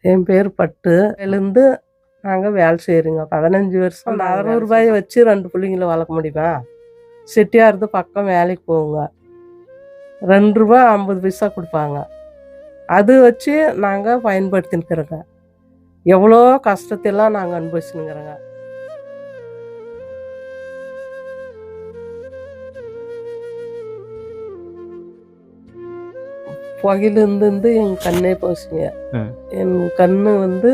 என் பேர் பட்டு. எழுந்து நாங்கள் வேலை செய்கிறோங்க பதினஞ்சு வருஷம் அந்த அறுநூறு ரூபாயை வச்சு ரெண்டு பிள்ளைங்கள வளர்க்க முடியுமா? செட்டியார்து பக்கம் வேலைக்கு போகுங்க. ரெண்டு ரூபா ஐம்பது பைசா கொடுப்பாங்க. அது வச்சு நாங்கள் பயன்படுத்தினுக்கிறோங்க எவ்வளோ கஷ்டத்தையெல்லாம் நாங்கள் அனுபவிச்சுனுங்கிறோங்க புகையிலிருந்து என் கண்ணே போச்சுங்க. என் கண்ணு வந்து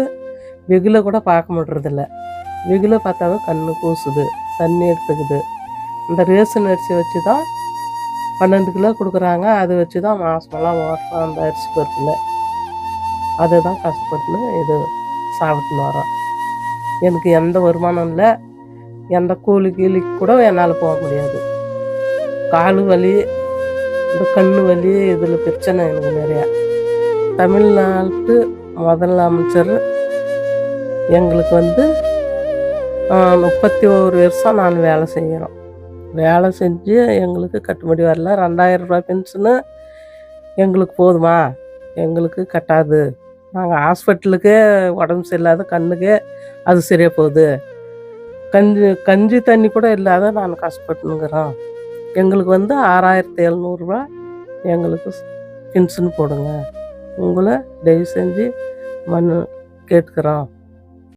வெகுல கூட பார்க்க முடியறதில்ல. வெகுல பார்த்தாவே கண்ணு கூசுது தண்ணி எடுத்துக்குது. இந்த ரேஷன் அரிசி வச்சு தான் பன்னெண்டு கிலோ கொடுக்குறாங்க. அதை வச்சு தான் மாதமெல்லாம் ஓட்டுறோம் அந்த அரிசி பருப்பில். அதுதான் கஷ்டப்பட்டுன்னு இது சாப்பிட்டுன்னு வரோம் எனக்கு எந்த வருமானம் இல்லை. எந்த கூலி கீலிக்கு கூட என்னால் போக முடியாது. கால் வலி இந்த கண்ணு வலி இதில் பிரச்சனை எனக்கு நிறையா. தமிழ்நாட்டு முதல் அமைச்சர் எங்களுக்கு வந்து முப்பத்தி ஒரு வருஷம் நான் வேலை செய்கிறோம் வேலை செஞ்சு எங்களுக்கு கட்டுப்படி வரல. ரெண்டாயிரம் ரூபாய் பென்ஷனு எங்களுக்கு போதுமா? எங்களுக்கு கட்டாது. நாங்கள் ஹாஸ்பிட்டலுக்கே உடம்பு சரியில்லாத கண்ணுக்கே அது சரியாக போகுது. கஞ்சி கஞ்சி தண்ணி கூட இல்லாத நான் கஷ்டப்பட்டுங்கிறோம் எங்களுக்கு வந்து ஆறாயிரத்தி எழுநூறுபா எங்களுக்கு பென்ஷன் போடுங்க. உங்களை தயவு செஞ்சு மண் கேட்குறோம்